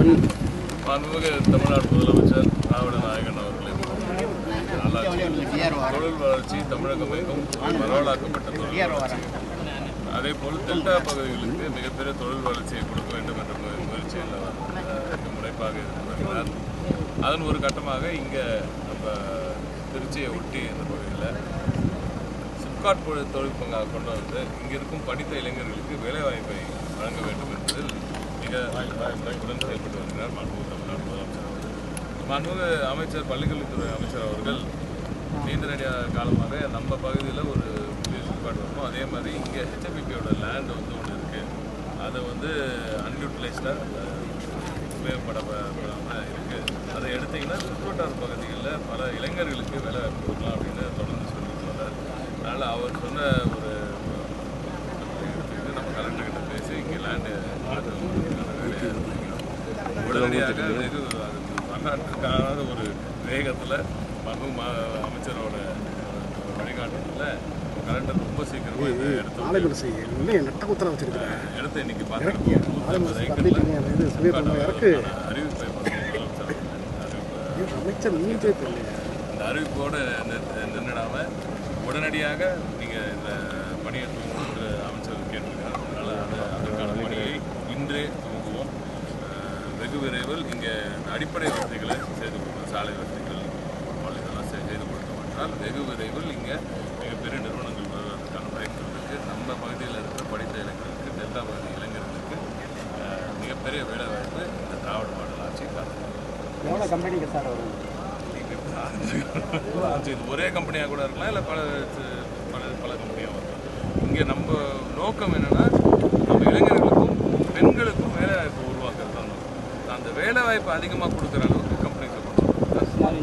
மாண்புமிகு தமிழ்நாடு முதலமைச்சர் திராவிட நாயகன் அவர்களின் நல்லாட்சி. தொழில் வளர்ச்சி தமிழகம் எங்கும் பரவலாக்கப்பட்ட தொழில் வளர்ச்சி. அதே போல் டெல்டா பகுதிகளுக்கு மிகப்பெரிய தொழில் வளர்ச்சியை கொடுக்க வேண்டும் என்ற முயற்சியில் அவர் அஹ், முனைப்பாக இருந்து வருகிறார். அதன் ஒரு கட்டமாக இங்கே நம்ம திருச்சியை ஒட்டி இந்த பகுதியில் சிப்காட் தொழில் தொழில்நுட்பங்க கொண்டு வந்து இங்கே இருக்கும் படித்த இளைஞர்களுக்கு வேலைவாய்ப்பை வழங்க வேண்டும் என்பதில் மிக உடன் செயல்பட்டு வருகிறார் மாண்புமிகு தமிழ்நாடு முதலமைச்சர். அவர்கள். மாண்புமிகு அமைச்சர் பள்ளிக்கல்வித்துறை அமைச்சர் அவர்கள் நீண்ட காலமாக நம்ம பகுதியில் ஒரு புதிய சிப்காட் வரும் அதே மாதிரி இங்கே ஹெச்எபிபியோட லேண்ட் வந்து ஒன்று இருக்குது அதை வந்து அன்யூட்டிலைஸ்டாக உபயோகப்படப்படாமல் இருக்குது அதை எடுத்திங்கன்னா சுற்றுவட்டார பகுதிகளில் பல இளைஞர்களுக்கு வேலை வாய்ப்பு கொடுக்கலாம் அப்படின்னு தொடர்ந்து சொல்லிட்டு வந்தார் அதனால் அவர் சொன்ன ஒரு இது நம்ம கலெக்டர் கிட்ட பேசி இங்கே லேண்டு மாற்றுவதற்கான வேலையை அது வரலாற்றுக்கான ஒரு வேகத்தில் மகு அமைச்சரோட வழிகாட்டுதலில் கலெக்டர் ரொம்ப சீக்கிரமாக இதை எடுத்து நட்ட குத்தரம் வச்சிருக்கிறேன் எடுத்து இன்னைக்கு இறக்கு அறிவிப்பை அமைச்சர் நீங்களே தெரியல இந்த அறிவிப்போடு நின்றுடாம உடனடியாக நீங்கள் இந்த பணியை அமைச்சர் கேட்டிருக்காரு அதனால் அது அதற்கான பணியை இன்றே துவங்குவோம் அஹ், வெகு விரைவில் இங்கே அடிப்படை வசதிகளை செய்து கொடுக்கணும் சாலை வசதிகள் இதெல்லாம் செய்து கொடுத்தோம்னால் வெகு விரைவில் இங்கே மிகப்பெரிய நிறுவனங்கள் வருவதற்கான வாய்ப்புகள் இருக்குது நம்ம பகுதியில் இருக்கிற படித்த இளைஞர்களுக்கு டெல்டா பகுதி இளைஞர்களுக்கு மிகப்பெரிய வேலை வாய்ப்பு இந்த திராவிட மாடல் ஆட்சி எவ்வளோ கம்பெனிக்கு சார் வரும் இது ஒரே கம்பெனியாக கூட இருக்கலாம் இல்லை பல பல பல கம்பெனியாக வரலாம் இங்கே நம்ம நோக்கம் என்னென்னா நம்ம இளைஞர்களுக்கும் பெண்களுக்கும் வேலை வாய்ப்பு உருவாக்குறது தான் நோக்கம் அந்த வேலை வாய்ப்பு அதிகமாக கொடுக்குற அளவுக்கு கம்பெனிஸை சார்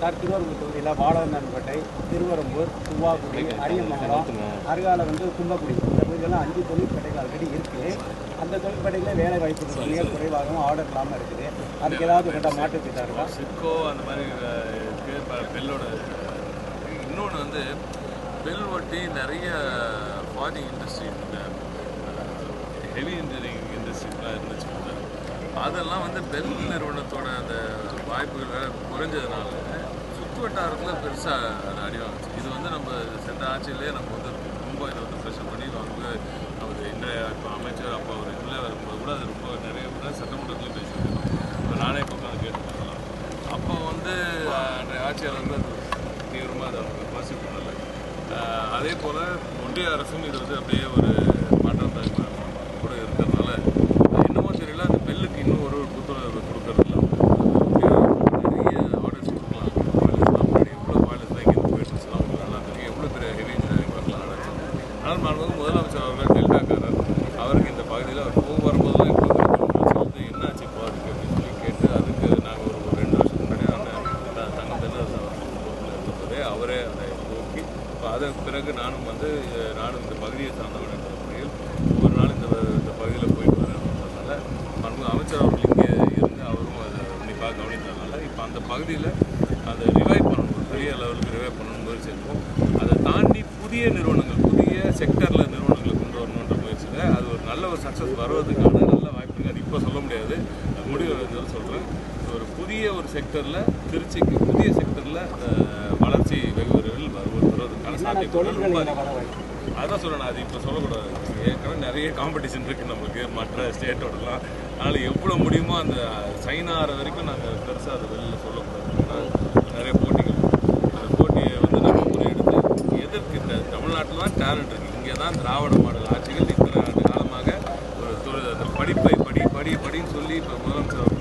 சார் திருவரம்பூர் தொகுதியில் வாழவந்தான்பேட்டை திருவரம்பூர் துவாக்குடி அரியமங்கலம் அருகால வந்து கும்பக்குடி இந்த பகுதியெல்லாம் அஞ்சு தொழிற்பேட்டைகள் ஆல்ரெடி இருக்குது அந்த தொழிற்பேட்டைகளே வேலை வாய்ப்புகள் மிக குறைவாகவும் ஆர்டர் இல்லாமல் இருக்குது. அதுக்கு ஏதாவது கேட்டால் மாற்று திட்டம் இருக்கா? சிட்கோ அந்த மாதிரி பெல்லோட இன்னொன்று வந்து பெல் ஒட்டி நிறைய ஃபார்ஜிங் இண்டஸ்ட்ரி ஹெவி இன்ஜினியரிங் இண்டஸ்ட்ரிலாம் இருந்துச்சு. அதெல்லாம் வந்து பெல் நிறுவனத்தோட அந்த வாய்ப்புகள் வேற குறைஞ்சதுனால சுற்று வட்டாரத்தில் பெருசாக அதை அடிவாங்க இது வந்து நம்ம சென்ற ஆட்சியிலே நம்ம வந்து ரொம்ப இதை வந்து ப்ரெஷர் பண்ணி வந்து அவர் இன்றைய இப்போ அமைச்சர் அப்போ அவர் எம்எல்ஏ வரும்போது கூட அது ரொம்ப நிறைய முறை சட்டமன்றத்துலையும் பேசியிருக்கோம் இப்போ நானே இப்போ அதை கேட்டுருக்கலாம் அப்போ வந்து அன்றைய ஆட்சியாளர் வந்து அது தீவிரமாக அதை அவங்க பாசிட்டிவ் பண்ணலை அதே போல் ஒன்றிய அரசும் இது வந்து அப்படியே ஒரு மாற்றத்தை கூட இருக்கிறதுனால அது என்னமோ தெரியல அந்த பெல்லுக்கு இன்னும் ஒரு புத்துணர்வு கொடுக்கறது இல்லை நிறைய ஆர்டர்ஸ் கொடுக்கலாம் பாய்லர்ஸ்லாம் முன்னாடி எவ்வளோ பாய்லர்ஸ்லாம் இங்கே போயிட்டு இருந்துச்சுலாம் உங்களுக்கு நல்லா தெரியும் எவ்வளோ பெரிய ஹெவி இன்ஜினியரிங் ஒர்க்லாம் நடக்கும் ஆனால் மாண்புமிகு முதலமைச்சர் அவர்கள் டெல்டாக்காரர் அவருக்கு இந்த பகுதியில் அவர் போக வரும்போதெல்லாம் இப்போ சொல்லிட்டு என்னாச்சு இப்போ அதுக்கு அப்படின்னு சொல்லி கேட்டு அதுக்கு நாங்கள் ஒரு ஒரு ரெண்டு வருஷத்துக்கு முன்னாடி நான் தங்கம் தென்னரசு அவர் பொறுப்பில் இருந்தபோதே அவரே அதை போக்கி. இப்போ அதற்கு பிறகு நானும் வந்து நானும் இந்த பகுதியை சார்ந்தவன் முறையில் ஒவ்வொரு நாளும் இந்த இந்த பகுதியில் போயிட்டு வரதுனால மன்மு அமைச்சர் அவர்கள் இங்கே இருந்து அவரும் அதை உன்னிப்பாக கவனித்ததுனால இப்போ அந்த பகுதியில் அதை ரிவைவ் பண்ணணும். பெரிய லெவலுக்கு ரிவைவ் பண்ணணும் முயற்சி இருக்கும் அதை தாண்டி புதிய நிறுவனங்கள் புதிய செக்டரில் நிறுவனங்களை கொண்டு வரணுன்ற முயற்சியில் அது ஒரு நல்ல ஒரு சக்ஸஸ் வருவதற்கான நல்ல வாய்ப்புங்க அது இப்போ சொல்ல முடியாது. முடிவு சொல்கிறேன் புதிய ஒரு செக்டரில் திருச்சிக்கு புதிய செக்டரில் வளர்ச்சி வெகு விரைவில் வருவது வருவதற்கான சாத்தியக்கூறுகள் ரொம்ப அதிகம். அதான் சொல்கிறேன் அது இப்போ சொல்லக்கூடாது. ஏற்கனவே நிறைய காம்படிஷன் இருக்குது நமக்கு மற்ற ஸ்டேட்டோடலாம் அதனால் எவ்வளோ முடியுமோ அந்த சைன் ஆகிற வரைக்கும் நாங்கள் பெருசாக அதை வெளியில் சொல்லக்கூடாது. ஏன்னா நிறைய போட்டிகள் அந்த போட்டியை வந்து நம்ம முறையெடுத்து எதற்கு இந்த தமிழ்நாட்டில் தான் டேலண்ட் இருக்குது இங்கே தான் திராவிட மாடல் ஆட்சிகள் இத்தனை ஆண்டு காலமாக ஒரு தொழில் அந்த படிப்பை படி படி படின்னு சொல்லி இப்போ முதலமைச்சர்